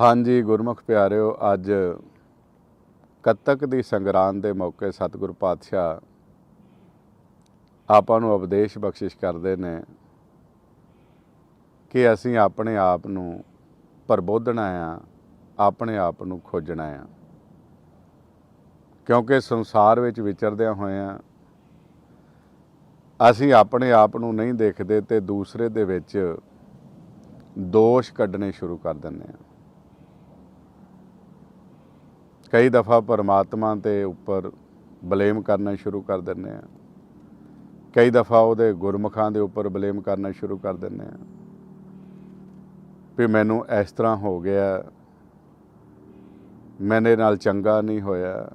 ਹਾਂਜੀ, ਗੁਰਮੁਖ ਪਿਆਰਿਓ, ਅੱਜ ਕੱਤਕ ਦੀ ਸੰਗਰਾਂਦ ਦੇ ਮੌਕੇ ਸਤਿਗੁਰ ਪਾਤਸ਼ਾਹ ਆਪਾਂ ਨੂੰ ਉਪਦੇਸ਼ ਬਖਸ਼ਿਸ਼ ਕਰਦੇ ਨੇ ਕਿ ਅਸੀਂ ਆਪਣੇ ਆਪ ਨੂੰ ਪ੍ਰਬੋਧਣਾ ਆ, ਆਪਣੇ ਆਪ ਨੂੰ ਖੋਜਣਾ ਆ। ਕਿਉਂਕਿ ਸੰਸਾਰ ਵਿੱਚ ਵਿਚਰਦਿਆਂ ਹੋਇਆਂ ਅਸੀਂ ਆਪਣੇ ਆਪ ਨੂੰ ਨਹੀਂ ਦੇਖਦੇ ਤੇ ਦੂਸਰੇ ਦੇ ਵਿੱਚ ਦੋਸ਼ ਕੱਢਣੇ ਸ਼ੁਰੂ ਕਰ ਦਿੰਦੇ ਆ। ਕਈ ਦਫਾ ਪਰਮਾਤਮਾ ਤੇ ਉੱਪਰ ਬਲੇਮ ਕਰਨਾ ਸ਼ੁਰੂ ਕਰ ਦਿੰਦੇ ਆ ਕਈ ਦਫਾ ਉਹਦੇ ਗੁਰਮੁਖਾਂ ਦੇ ਉੱਪਰ ਬਲੇਮ ਕਰਨਾ ਸ਼ੁਰੂ ਕਰ ਦਿੰਦੇ ਆ ਵੀ ਮੈਨੂੰ ਇਸ ਤਰ੍ਹਾਂ ਹੋ ਗਿਆ। ਮੈਨੇ ਨਾਲ ਚੰਗਾ ਨਹੀਂ ਹੋਇਆ।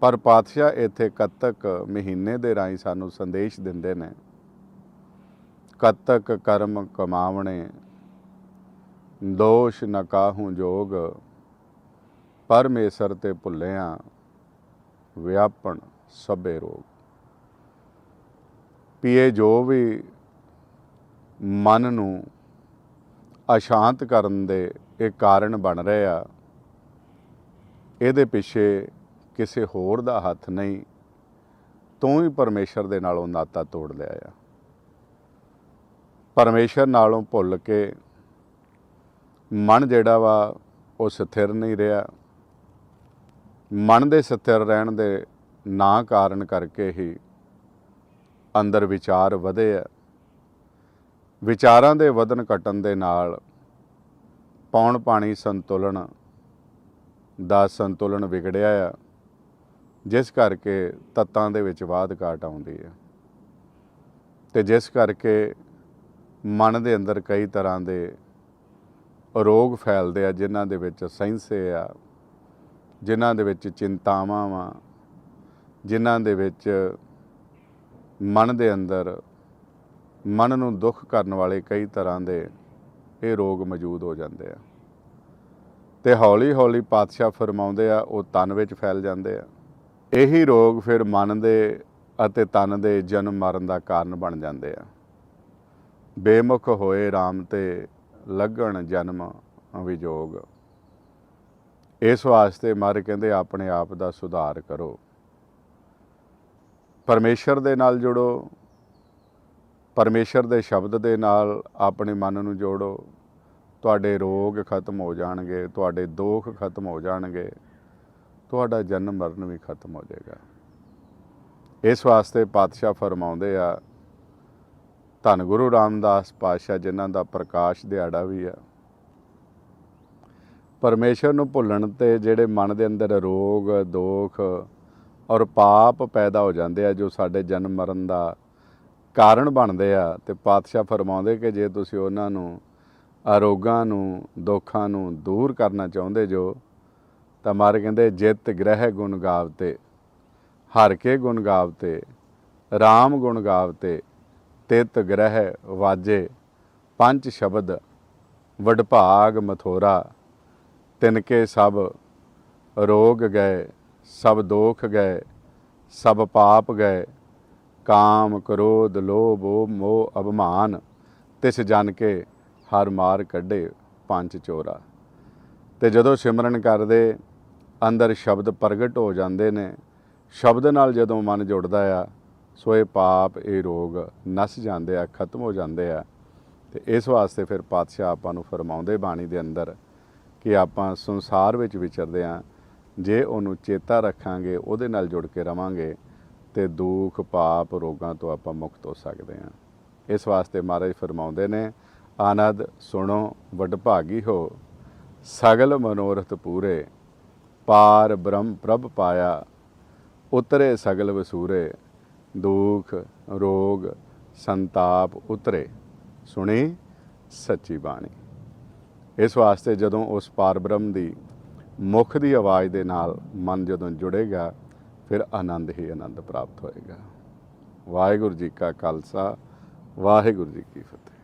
ਪਰ ਪਾਤਸ਼ਾਹ ਇੱਥੇ ਕੱਤਕ ਮਹੀਨੇ ਦੇ ਰਾਹੀਂ ਸਾਨੂੰ ਸੰਦੇਸ਼ ਦਿੰਦੇ ਨੇ। ਕੱਤਕ ਕਰਮ ਕਮਾਵਣੇ, ਦੋਸ਼ ਨ ਕਾਹੂ ਜੋਗ। ਪਰਮੇਸ਼ਰ ਤੇ ਭੁੱਲਿਆ ਵਿਆਪਣ ਸਭੇ ਰੋਗ। ਪੀਏ ਜੋ ਵੀ ਮਨ ਨੂੰ ਅਸ਼ਾਂਤ ਕਰਨ ਦੇ ਇਹ ਕਾਰਨ ਬਣ ਰਹੇ ਆ, ਇਹਦੇ ਪਿੱਛੇ ਕਿਸੇ ਹੋਰ ਦਾ ਹੱਥ ਨਹੀਂ, ਤੂੰ ਹੀ ਪਰਮੇਸ਼ਰ ਦੇ ਨਾਲੋਂ ਨਾਤਾ ਤੋੜ ਲਿਆ ਆ। ਪਰਮੇਸ਼ਰ ਨਾਲੋਂ ਭੁੱਲ ਕੇ ਮਨ ਜਿਹੜਾ ਵਾ, ਉਹ ਸਥਿਰ ਨਹੀਂ ਰਿਹਾ। ਮਨ ਦੇ ਸਥਿਰ ਰਹਿਣ ਦੇ ਨਾ ਕਾਰਨ ਕਰਕੇ ਹੀ ਅੰਦਰ ਵਿਚਾਰ ਵਧੇ ਆ। ਵਿਚਾਰਾਂ ਦੇ ਵਧਨ ਘਟਣ ਦੇ ਨਾਲ ਪੌਣ ਪਾਣੀ ਸੰਤੁਲਨ ਦਾ ਸੰਤੁਲਨ ਵਿਗੜਿਆ ਆ, ਜਿਸ ਕਰਕੇ ਤੱਤਾਂ ਦੇ ਵਿੱਚ ਬਾਦ ਘਾਟ ਆਉਂਦੀ ਹੈ ਤੇ ਜਿਸ ਕਰਕੇ ਮਨ ਦੇ ਅੰਦਰ ਕਈ ਤਰ੍ਹਾਂ ਦੇ ਰੋਗ ਫੈਲਦੇ ਆ, ਜਿਨ੍ਹਾਂ ਦੇ ਵਿੱਚ ਸੈਂਸੇ ਆ ਜਿਨ੍ਹਾਂ ਦੇ ਵਿੱਚ ਚਿੰਤਾਵਾਂ ਵਾ, ਜਿਨ੍ਹਾਂ ਦੇ ਵਿੱਚ ਮਨ ਦੇ ਅੰਦਰ ਮਨ ਨੂੰ ਦੁੱਖ ਕਰਨ ਵਾਲੇ ਕਈ ਤਰ੍ਹਾਂ ਦੇ ਇਹ ਰੋਗ ਮੌਜੂਦ ਹੋ ਜਾਂਦੇ ਆ। ਤੇ ਹੌਲੀ ਹੌਲੀ ਪਾਤਸ਼ਾਹ ਫਰਮਾਉਂਦੇ ਆ, ਉਹ ਤਨ ਵਿੱਚ ਫੈਲ ਜਾਂਦੇ ਆ। ਇਹੀ ਰੋਗ ਫਿਰ ਮਨ ਦੇ ਅਤੇ ਤਨ ਦੇ ਜਨਮ ਮਰਨ ਦਾ ਕਾਰਨ ਬਣ ਜਾਂਦੇ ਆ। ਬੇਮੁਖ ਹੋਏ RAM ਤੇ ਲੱਗਣ ਜਨਮ ਵਿਜੋਗ ਇਸ ਵਾਸਤੇ ਮਰ ਕਹਿੰਦੇ, ਆਪਣੇ ਆਪ ਦਾ ਸੁਧਾਰ ਕਰੋ। ਪਰਮੇਸ਼ਰ ਦੇ ਨਾਲ ਜੁੜੋ। ਪਰਮੇਸ਼ਰ ਦੇ ਸ਼ਬਦ ਦੇ ਨਾਲ ਆਪਣੇ ਮਨ ਨੂੰ ਜੋੜੋ। ਤੁਹਾਡੇ ਰੋਗ ਖਤਮ ਹੋ ਜਾਣਗੇ, ਤੁਹਾਡੇ ਦੁੱਖ ਖਤਮ ਹੋ ਜਾਣਗੇ। ਤੁਹਾਡਾ ਜਨਮ ਮਰਨ ਵੀ ਖਤਮ ਹੋ ਜਾਏਗਾ। ਇਸ ਵਾਸਤੇ ਪਾਤਸ਼ਾਹ ਫਰਮਾਉਂਦੇ ਆ, ਧੰਨ ਗੁਰੂ ਰਾਮਦਾਸ ਪਾਤਸ਼ਾਹ, ਜਿਨ੍ਹਾਂ ਦਾ ਪ੍ਰਕਾਸ਼ ਦਿਹਾੜਾ ਵੀ ਆ। ਪਰਮੇਸ਼ਰ ਨੂੰ ਭੁੱਲਣ ਤੇ ਜਿਹੜੇ ਮਨ ਦੇ ਅੰਦਰ ਰੋਗ, ਦੋਖ ਔਰ ਪਾਪ ਪੈਦਾ ਹੋ ਜਾਂਦੇ ਆ, ਜੋ ਸਾਡੇ ਜਨਮ ਮਰਨ ਦਾ ਕਾਰਨ ਬਣਦੇ ਆ ਤੇ ਪਾਤਸ਼ਾਹ ਫਰਮਾਉਂਦੇ ਕਿ ਜੇ ਤੁਸੀਂ ਉਹਨਾਂ ਨੂੰ ਅਰੋਗਾਂ ਨੂੰ, ਦੁੱਖਾਂ ਨੂੰ ਦੂਰ ਕਰਨਾ ਚਾਹੁੰਦੇ ਜੋ, ਤਾਂ ਮਾਰੇ ਕਹਿੰਦੇ, ਜਿਤ ਗ੍ਰਹਿ ਗੁਣ ਗਾਵਤੇ, ਹਰ ਕੇ ਗੁਣ ਗਾਵਤੇ RAM ਗੁਣ ਗਾਵਤੇ, ਤਿਤ ਗ੍ਰਹਿ ਵਾਜੇ, ਪੰਜ ਸ਼ਬਦ, ਵਡਭਾਗ ਮਥੋਰਾ। ਤਿਨਕੇ ਸਭ ਰੋਗ ਗਏ, ਸਭ ਦੋਖ ਗਏ, ਸਭ ਪਾਪ ਗਏ, ਕਾਮ, ਕ੍ਰੋਧ, ਲੋਭ ਮੋਹ, ਅਭਮਾਨ, ਤਿਸ ਜਨ ਕੇ ਹਰ ਮਾਰ ਕੱਢੇ ਪੰਜ ਚੋਰਾ। ਤੇ ਜਦੋਂ ਸਿਮਰਨ ਕਰਦੇ, ਅੰਦਰ ਸ਼ਬਦ ਪ੍ਰਗਟ ਹੋ ਜਾਂਦੇ ਨੇ, ਸ਼ਬਦ ਨਾਲ ਜਦੋਂ ਮਨ ਜੁੜਦਾ ਆ, ਸੋ ਇਹ ਪਾਪ, ਇਹ ਰੋਗ ਨਸ ਜਾਂਦੇ ਆ, ਖਤਮ ਹੋ ਜਾਂਦੇ ਆ। ਤੇ ਇਸ ਵਾਸਤੇ ਫਿਰ ਪਾਤਸ਼ਾਹ ਆਪਾਂ ਨੂੰ ਫਰਮਾਉਂਦੇ ਬਾਣੀ ਦੇ ਅੰਦਰ ਕਿ ਆਪਾਂ ਸੰਸਾਰ ਵਿੱਚ ਵਿਚਰਦੇ ਆ, ਜੇ ਉਹਨੂੰ ਚੇਤਾ ਰੱਖਾਂਗੇ, ਉਹਦੇ ਨਾਲ ਜੁੜ ਕੇ ਰਵਾਂਗੇ, ਤੇ ਦੁੱਖ, ਪਾਪ, ਰੋਗਾਂ ਤੋਂ ਆਪਾਂ ਮੁਕਤ ਹੋ ਸਕਦੇ ਹਾਂ ਇਸ ਵਾਸਤੇ ਮਹਾਰਾਜ ਫਰਮਾਉਂਦੇ ਨੇ, ਆਨੰਦ ਸੁਣੋ, ਵਡਭਾਗੀ ਹੋ, ਸਗਲ ਮਨੋਰਥ ਪੂਰੇ, ਪਾਰ ਬ੍ਰਹਮ ਪ੍ਰਭ ਪਾਇਆ, ਉਤਰੇ ਸਗਲ ਵਸੂਰੇ, ਦੁੱਖ, ਰੋਗ, ਸੰਤਾਪ ਉਤਰੇ। ਸੁਣੀ ਸੱਚੀ ਬਾਣੀ। ਇਸ ਵਾਸਤੇ ਜਦੋਂ ਉਸ ਪਾਰ ਬ੍ਰਹਮ ਦੀ ਮੁਖ ਦੀ ਆਵਾਜ਼ ਦੇ ਨਾਲ ਮਨ ਜਦੋਂ ਜੁੜੇਗਾ, ਫਿਰ ਆਨੰਦ ਹੀ ਆਨੰਦ ਪ੍ਰਾਪਤ ਹੋਏਗਾ। ਵਾਹਿਗੁਰੂ ਜੀ ਕਾ ਖਾਲਸਾ, ਵਾਹਿਗੁਰੂ ਜੀ ਕੀ ਫਤਿਹ।